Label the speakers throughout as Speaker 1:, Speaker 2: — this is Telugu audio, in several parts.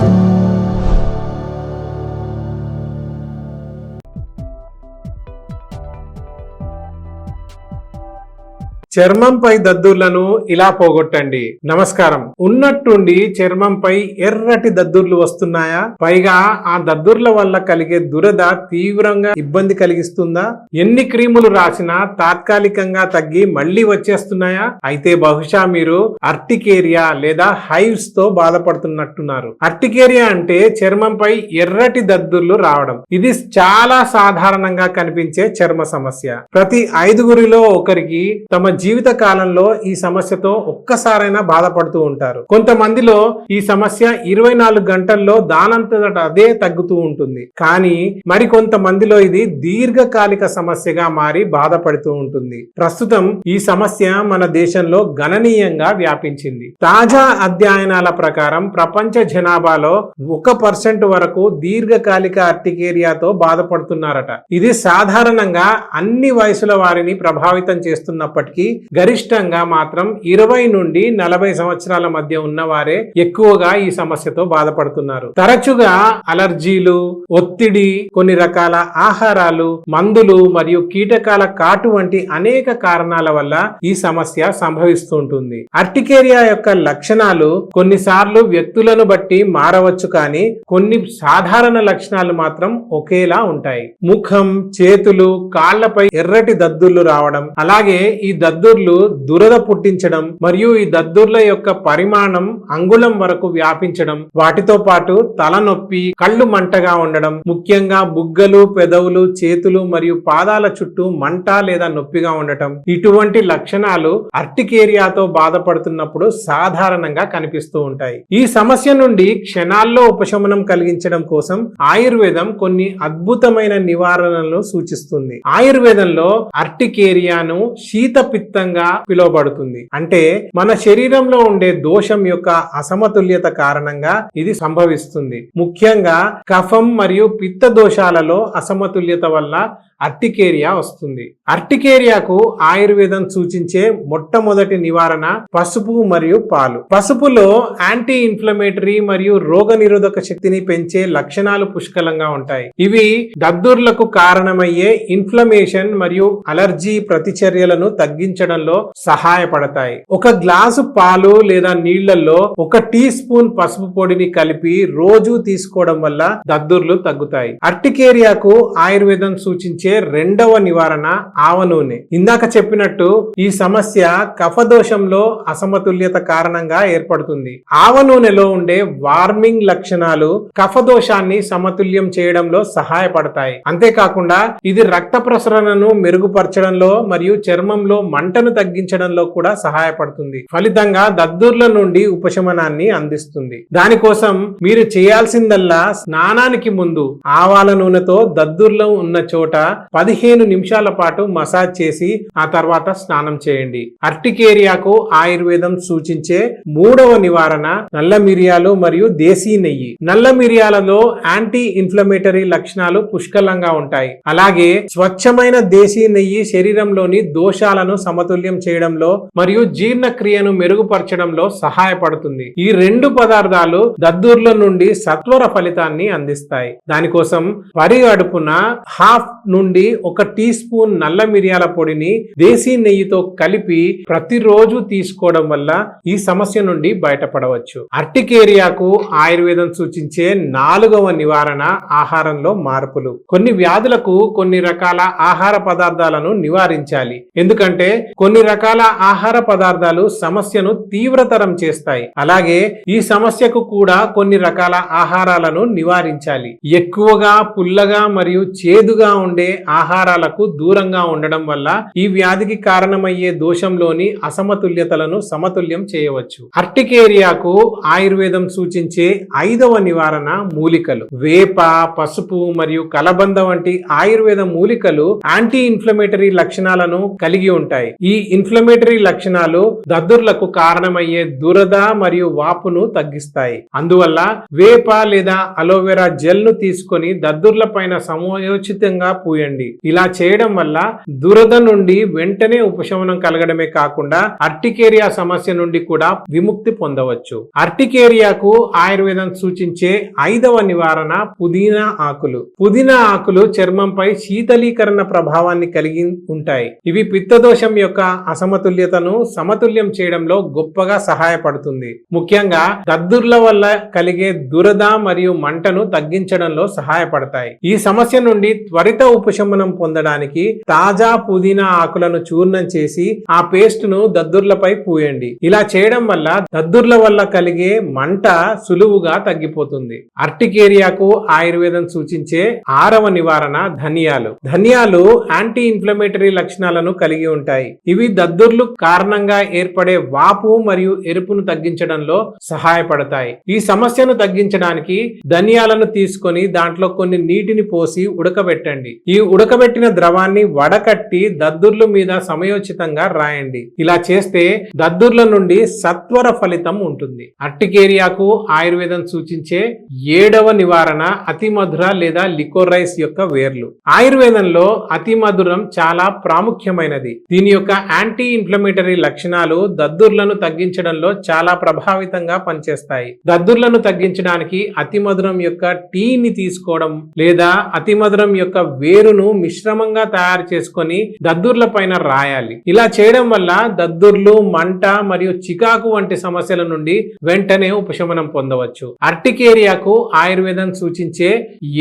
Speaker 1: Thank you. చర్మంపై దద్దుర్లను ఇలా పోగొట్టండి. నమస్కారం. ఉన్నట్టుండి చర్మంపై ఎర్రటి దద్దుర్లు వస్తున్నాయా? పైగా ఆ దద్దుర్ల వల్ల కలిగే దురద తీవ్రంగా ఇబ్బంది కలిగిస్తుందా? ఎన్ని క్రీములు రాసినా తాత్కాలికంగా తగ్గి మళ్ళీ వచ్చేస్తున్నాయా? అయితే బహుశా మీరు అర్టికేరియా లేదా హైవ్స్తో బాధపడుతున్నట్టున్నారు. అర్టికేరియా అంటే చర్మంపై ఎర్రటి దద్దుర్లు రావడం. ఇది చాలా సాధారణంగా కనిపించే చర్మ సమస్య. ప్రతి ఐదుగురిలో ఒకరికి తమ జీవిత కాలంలో ఈ సమస్యతో ఒక్కసారైనా బాధపడుతూ ఉంటారు. కొంతమందిలో ఈ సమస్య ఇరవై నాలుగు గంటల్లో దానంతట అదే తగ్గుతూ ఉంటుంది. కానీ మరి కొంతమందిలో ఇది దీర్ఘకాలిక సమస్యగా మారి బాధపడుతూ ఉంటుంది. ప్రస్తుతం ఈ సమస్య మన దేశంలో గణనీయంగా వ్యాపించింది. తాజా అధ్యయనాల ప్రకారం ప్రపంచ జనాభాలో ఒక పర్సెంట్ వరకు దీర్ఘకాలిక అర్టికేరియాతో బాధపడుతున్నారట. ఇది సాధారణంగా అన్ని వయసుల వారిని ప్రభావితం చేస్తున్నప్పటికీ గరిష్టంగా మాత్రం ఇరవై నుండి నలభై సంవత్సరాల మధ్య ఉన్నవారే ఎక్కువగా ఈ సమస్యతో బాధపడుతున్నారు. తరచుగా అలర్జీలు ఒత్తిడి కొన్ని రకాల ఆహారాలు మందులు మరియు కీటకాల కాటు వంటి అనేక కారణాల వల్ల ఈ సమస్య సంభవిస్తుంటుంది అర్టికేరియా యొక్క లక్షణాలు కొన్నిసార్లు వ్యక్తులను బట్టి మారవచ్చు కానీ కొన్ని సాధారణ లక్షణాలు మాత్రం ఒకేలా ఉంటాయి. ముఖం చేతులు కాళ్ళపై ఎర్రటి దద్దుర్లు రావడం అలాగే ఈ దద్దు దద్దుర్లు దురద పుట్టించడం మరియు ఈ దద్దుర్ల యొక్క పరిమాణం అంగుళం వరకు వ్యాపించడం వాటితో పాటు తలనొప్పి కళ్ళు మంటగా ఉండడం ముఖ్యంగా బుగ్గలు పెదవులు చేతులు మరియు పాదాల చుట్టూ మంట లేదా నొప్పిగా ఉండటం. ఇటువంటి లక్షణాలు అర్టికేరియాతో బాధపడుతున్నప్పుడు సాధారణంగా కనిపిస్తూ ఉంటాయి. ఈ సమస్య నుండి క్షణాల్లో ఉపశమనం కలిగించడం కోసం ఆయుర్వేదం కొన్ని అద్భుతమైన నివారణలను సూచిస్తుంది. ఆయుర్వేదంలో అర్టికేరియాను శీత పిత్తంగా పిలువబడుతుంది. అంటే మన శరీరంలో ఉండే దోషం యొక్క అసమతుల్యత కారణంగా ఇది సంభవిస్తుంది. ముఖ్యంగా కఫం మరియు పిత్త దోషాలలో అసమతుల్యత వల్ల అర్టికేరియా వస్తుంది. అర్టికేరియాకు ఆయుర్వేదం సూచించే మొట్టమొదటి నివారణ పసుపు మరియు పాలు. పసుపులో యాంటీ ఇన్ఫ్లమేటరీ మరియు రోగ నిరోధక శక్తిని పెంచే లక్షణాలు పుష్కలంగా ఉంటాయి. ఇవి దద్దుర్లకు కారణమయ్యే ఇన్ఫ్లమేషన్ మరియు అలర్జీ ప్రతిచర్యలను తగ్గించడంలో సహాయపడతాయి. ఒక గ్లాసు పాలు లేదా నీళ్ళలో ఒక టీ స్పూన్ పసుపు పొడిని కలిపి రోజు తీసుకోవడం వల్ల దద్దుర్లు తగ్గుతాయి. అర్టికేరియాకు ఆయుర్వేదం సూచించే రెండవ నివారణ ఆవ నూనె. ఇందాక చెప్పినట్టు ఈ సమస్య కఫదోషంలో అసమతుల్యత కారణంగా ఏర్పడుతుంది. ఆవ నూనెలో ఉండే వార్మింగ్ లక్షణాలు కఫదోషాన్ని సమతుల్యం చేయడంలో సహాయపడతాయి. అంతేకాకుండా ఇది రక్త ప్రసరణను మెరుగుపరచడంలో మరియు చర్మంలో మంటను తగ్గించడంలో కూడా సహాయపడుతుంది. ఫలితంగా దద్దుర్ల నుండి ఉపశమనాన్ని అందిస్తుంది. దానికోసం మీరు చేయాల్సిందల్లా స్నానానికి ముందు ఆవాల నూనెతో దద్దుర్లో ఉన్న చోట పదిహేను నిమిషాల పాటు మసాజ్ చేసి ఆ తర్వాత స్నానం చేయండి. అర్టికేరియాకు ఆయుర్వేదం సూచించే మూడవ నివారణ నల్ల మిరియాలు మరియు దేశీ నెయ్యి. నల్ల మిరియాలలో యాంటీ ఇన్ఫ్లమేటరీ లక్షణాలు పుష్కలంగా ఉంటాయి. అలాగే స్వచ్ఛమైన దేశీ నెయ్యి శరీరంలోని దోషాలను సమతుల్యం చేయడంలో మరియు జీర్ణక్రియను మెరుగుపరచడంలో సహాయపడుతుంది. ఈ రెండు పదార్థాలు దద్దుర్ల నుండి సత్వర ఫలితాన్ని అందిస్తాయి. దానికోసం వరి అడుపున హాఫ్ నుండి ఒక టీ స్పూన్ నల్ల మిరియాల పొడిని దేశీ నెయ్యితో కలిపి ప్రతిరోజు తీసుకోవడం వల్ల ఈ సమస్య నుండి బయటపడవచ్చు. అర్టికేరియాకు ఆయుర్వేదం సూచించే నాలుగవ నివారణ ఆహారంలో మార్పులు. కొన్ని వ్యాధులకు కొన్ని రకాల ఆహార పదార్థాలను నివారించాలి. ఎందుకంటే కొన్ని రకాల ఆహార పదార్థాలు సమస్యను తీవ్రతరం చేస్తాయి. అలాగే ఈ సమస్యకు కూడా కొన్ని రకాల ఆహారాలను నివారించాలి. ఎక్కువగా పుల్లగా మరియు చేదుగా ఉండే ఆహారాలకు దూరంగా ఉండడం వల్ల ఈ వ్యాధికి కారణమయ్యే దోషంలోని అసమతుల్యతలను సమతుల్యం చేయవచ్చు. అర్టికేరియాకు ఆయుర్వేదం సూచించే ఐదవ నివారణ మూలికలు. వేప పసుపు మరియు కలబంద వంటి ఆయుర్వేద మూలికలు యాంటీ ఇన్ఫ్లమేటరీ లక్షణాలను కలిగి ఉంటాయి. ఈ ఇన్ఫ్లమేటరీ లక్షణాలు దద్దుర్లకు కారణమయ్యే దురద మరియు వాపును తగ్గిస్తాయి. అందువల్ల వేప లేదా అలోవెరా జెల్ను తీసుకొని దద్దుర్ల పైన సమయోచితంగా పూయండి పోయండి. ఇలా చేయడం వల్ల దురద నుండి వెంటనే ఉపశమనం కలగడమే కాకుండా అర్టికేరియా సమస్య నుండి కూడా విముక్తి పొందవచ్చు. అర్టికేరియాకు ఆయుర్వేదం సూచించే ఐదవ నివారణ పుదీనా ఆకులు. పుదీనా ఆకులు చర్మంపై శీతలీకరణ ప్రభావాన్ని కలిగి ఉంటాయి. ఇవి పిత్తదోషం యొక్క అసమతుల్యతను సమతుల్యం చేయడంలో గొప్పగా సహాయపడుతుంది. ముఖ్యంగా దద్దుర్ల వల్ల కలిగే దురద మరియు మంటను తగ్గించడంలో సహాయపడతాయి. ఈ సమస్య నుండి త్వరిత ఉపశమనం పొందడానికి తాజా పుదీనా ఆకులను చూర్ణం చేసి ఆ పేస్ట్ను దద్దుర్లపై పూయండి. ఇలా చేయడం వల్ల దద్దుర్ల వల్ల కలిగే మంట సులువుగా తగ్గిపోతుంది. అర్టికేరియాకు ఆయుర్వేదం సూచించే ఆరవ నివారణ ధనియాలు. ధనియాలు యాంటీ ఇన్ఫ్లమేటరీ లక్షణాలను కలిగి ఉంటాయి. ఇవి దద్దుర్లు కారణంగా ఏర్పడే వాపు మరియు ఎరుపును తగ్గించడంలో సహాయపడతాయి. ఈ సమస్యను తగ్గించడానికి ధనియాలను తీసుకొని దాంట్లో కొన్ని నీటిని పోసి ఉడకబెట్టండి. ఈ ఉడకబెట్టిన ద్రవాన్ని వడకట్టి దద్దుర్లు మీద సమయోచితంగా రాయండి. ఇలా చేస్తే దద్దుర్ల నుండి సత్వర ఫలితం ఉంటుంది. అర్టికేరియాకు ఆయుర్వేదం సూచించే ఏడవ నివారణ అతి మధుర లేదా లికోరైస్ యొక్క వేర్లు. ఆయుర్వేదంలో అతి మధురం చాలా ప్రాముఖ్యమైనది. దీని యొక్క యాంటీ ఇన్ఫ్లమేటరీ లక్షణాలు దద్దుర్లను తగ్గించడంలో చాలా ప్రభావితంగా పనిచేస్తాయి. దద్దుర్లను తగ్గించడానికి అతి మధురం యొక్క టీని తీసుకోవడం లేదా అతి మధురం యొక్క వేరును మిశ్రమంగా తయారు చేసుకొని దద్దుర్ల పైన రాయాలి. ఇలా చేయడం వల్ల దద్దుర్లు మంట మరియు చికాకు వంటి సమస్యల నుండి వెంటనే ఉపశమనం పొందవచ్చు. అర్టికేరియాకు ఆయుర్వేదం సూచించే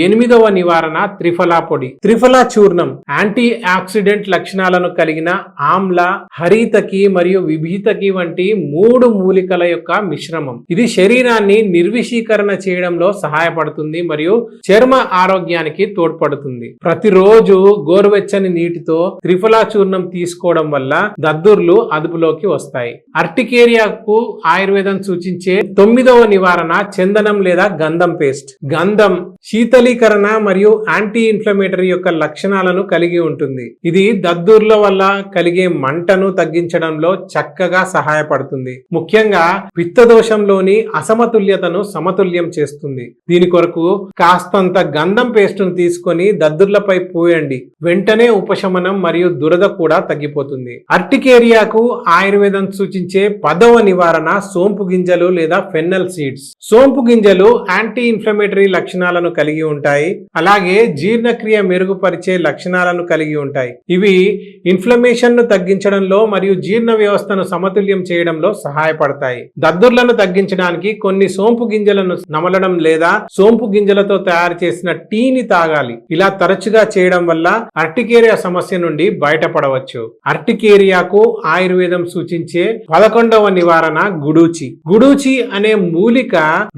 Speaker 1: ఎనిమిదవ నివారణ త్రిఫలా పొడి. త్రిఫలా చూర్ణం యాంటీ ఆక్సిడెంట్ లక్షణాలను కలిగిన ఆమ్ల హరితకి మరియు విభీతకి వంటి మూడు మూలికల యొక్క మిశ్రమం. ఇది శరీరాన్ని నిర్విషీకరణ చేయడంలో సహాయపడుతుంది మరియు చర్మ ఆరోగ్యానికి తోడ్పడుతుంది. ప్రతిరోజు రోజు గోరువెచ్చని నీటితో త్రిఫలా చూర్ణం తీసుకోవడం వల్ల దద్దుర్లు అదుపులోకి వస్తాయి. అర్టికేరియాకు ఆయుర్వేదం సూచించే తొమ్మిదవ నివారణ చందనం లేదా గంధం పేస్ట్. గంధం శీతలీకరణ మరియు యాంటీ ఇన్ఫ్లమేటరీ యొక్క లక్షణాలను కలిగి ఉంటుంది. ఇది దద్దుర్ల వల్ల కలిగే మంటను తగ్గించడంలో చక్కగా సహాయపడుతుంది. ముఖ్యంగా పిత్తదోషంలోని అసమతుల్యతను సమతుల్యం చేస్తుంది. దీని కొరకు కాస్తంత గంధం పేస్టును తీసుకొని దద్దుర్లపై పోయండి. వెంటనే ఉపశమనం మరియు దురద కూడా తగ్గిపోతుంది. అర్టికేరియాకు ఆయుర్వేదం సూచించే పదవ నివారణ సోంపు గింజలు లేదా ఫెన్నల్ సీడ్స్. సోంపు గింజలు యాంటీ ఇన్ఫ్లమేటరీ లక్షణాలను కలిగి ఉంటాయి. అలాగే జీర్ణక్రియ మెరుగుపరిచే లక్షణాలను కలిగి ఉంటాయి. ఇవి ఇన్ఫ్లమేషన్ను తగ్గించడంలో మరియు జీర్ణ వ్యవస్థను సమతుల్యం చేయడంలో సహాయపడతాయి. దద్దుర్లను తగ్గించడానికి కొన్ని సోంపు గింజలను నమలడం లేదా సోంపు గింజలతో తయారు చేసిన టీని తాగాలి. ఇలా తరచుగా చేయడం వల్ల అర్టికేరియా సమస్య నుండి బయటపడవచ్చు. అర్టికేరియాకు ఆయుర్వేదం సూచించే పదకొండవ నివారణ గుడూచి. గుడూచి అనే మూలిక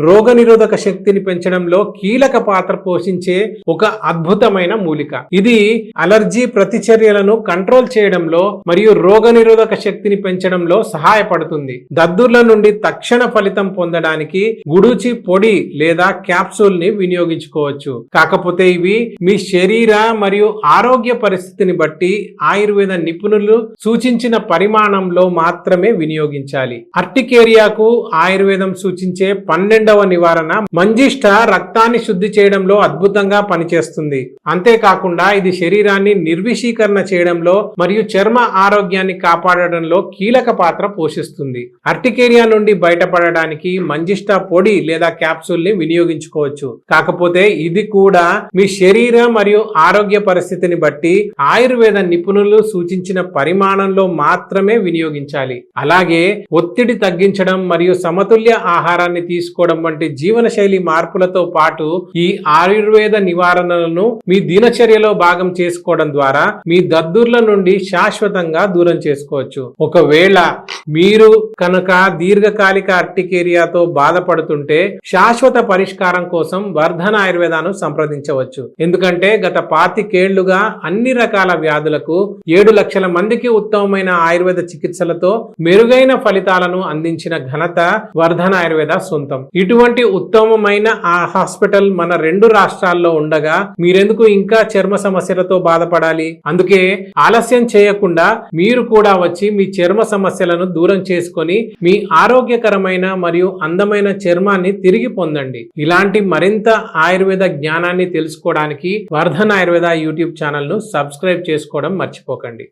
Speaker 1: రోగ నిరోధక శక్తిని పెంచడంలో కీలక పాత్ర పోషించే ఒక అద్భుతమైన మూలిక. ఇది అలర్జీ ప్రతిచర్యలను కంట్రోల్ చేయడంలో మరియు రోగ నిరోధక శక్తిని పెంచడంలో సహాయపడుతుంది. దద్దుర్ల నుండి తక్షణ ఫలితం పొందడానికి గుడూచి పొడి లేదా క్యాప్సూల్ని వినియోగించుకోవచ్చు. కాకపోతే ఇవి మీ శరీర మరియు ఆరోగ్య పరిస్థితిని బట్టి ఆయుర్వేద నిపుణులు సూచించిన పరిమాణంలో మాత్రమే వినియోగించాలి. అర్టికేరియాకు ఆయుర్వేదం సూచించే పన్నెండవ నివారణ మంజిష్ట రక్తాన్ని శుద్ధి చేయడంలో అద్భుతంగా పనిచేస్తుంది. అంతేకాకుండా ఇది శరీరాన్ని నిర్విషీకరణ చేయడంలో మరియు చర్మ ఆరోగ్యాన్ని కాపాడడంలో కీలక పాత్ర పోషిస్తుంది. అర్టికేరియా నుండి బయటపడడానికి మంజిష్ట పొడి లేదా క్యాప్సూల్ని వినియోగించుకోవచ్చు. కాకపోతే ఇది కూడా మీ శరీర మరియు ఆరోగ్య పరిస్థితిని బట్టి ఆయుర్వేద నిపుణులు సూచించిన పరిమాణంలో మాత్రమే వినియోగించాలి. అలాగే ఒత్తిడి తగ్గించడం మరియు సమతుల్య ఆహారాన్ని తీసుకోవడం వంటి జీవనశైలి మార్పులతో పాటు ఈ ఆయుర్వేద నివారణలను మీ దినచర్యలో భాగం చేసుకోవడం ద్వారా మీ దద్దుర్ల నుండి శాశ్వతంగా దూరం చేసుకోవచ్చు. ఒకవేళ మీరు కనుక దీర్ఘకాలిక అర్టికేరియాతో బాధపడుతుంటే శాశ్వత పరిష్కారం కోసం వర్ధన ఆయుర్వేదాను సంప్రదించవచ్చు. ఎందుకంటే గత పాతికేళ్ళుగా అన్ని రకాల వ్యాధులకు ఏడు లక్షల మందికి ఉత్తమమైన ఆయుర్వేద చికిత్సలతో మెరుగైన ఫలితాలను అందించిన ఘనత వర్ధన ఆయుర్వేద సొంతం. ఇటువంటి ఉత్తమమైన ఆ హాస్పిటల్ మన రెండు రాష్ట్రాల్లో ఉండగా మీరెందుకు ఇంకా చర్మ సమస్యలతో బాధపడాలి? అందుకే ఆలస్యం చేయకుండా మీరు కూడా వచ్చి మీ చర్మ సమస్యలను దూరం చేసుకొని మీ ఆరోగ్యకరమైన మరియు అందమైన చర్మాన్ని తిరిగి పొందండి. ఇలాంటి మరింత ఆయుర్వేద జ్ఞానాన్ని తెలుసుకోవడానికి వర్ధన్ ఆయుర్వేద ఆయుర్వేద యూట్యూబ్ ఛానల్ను సబ్స్క్రైబ్ చేసుకోవడం మర్చిపోకండి.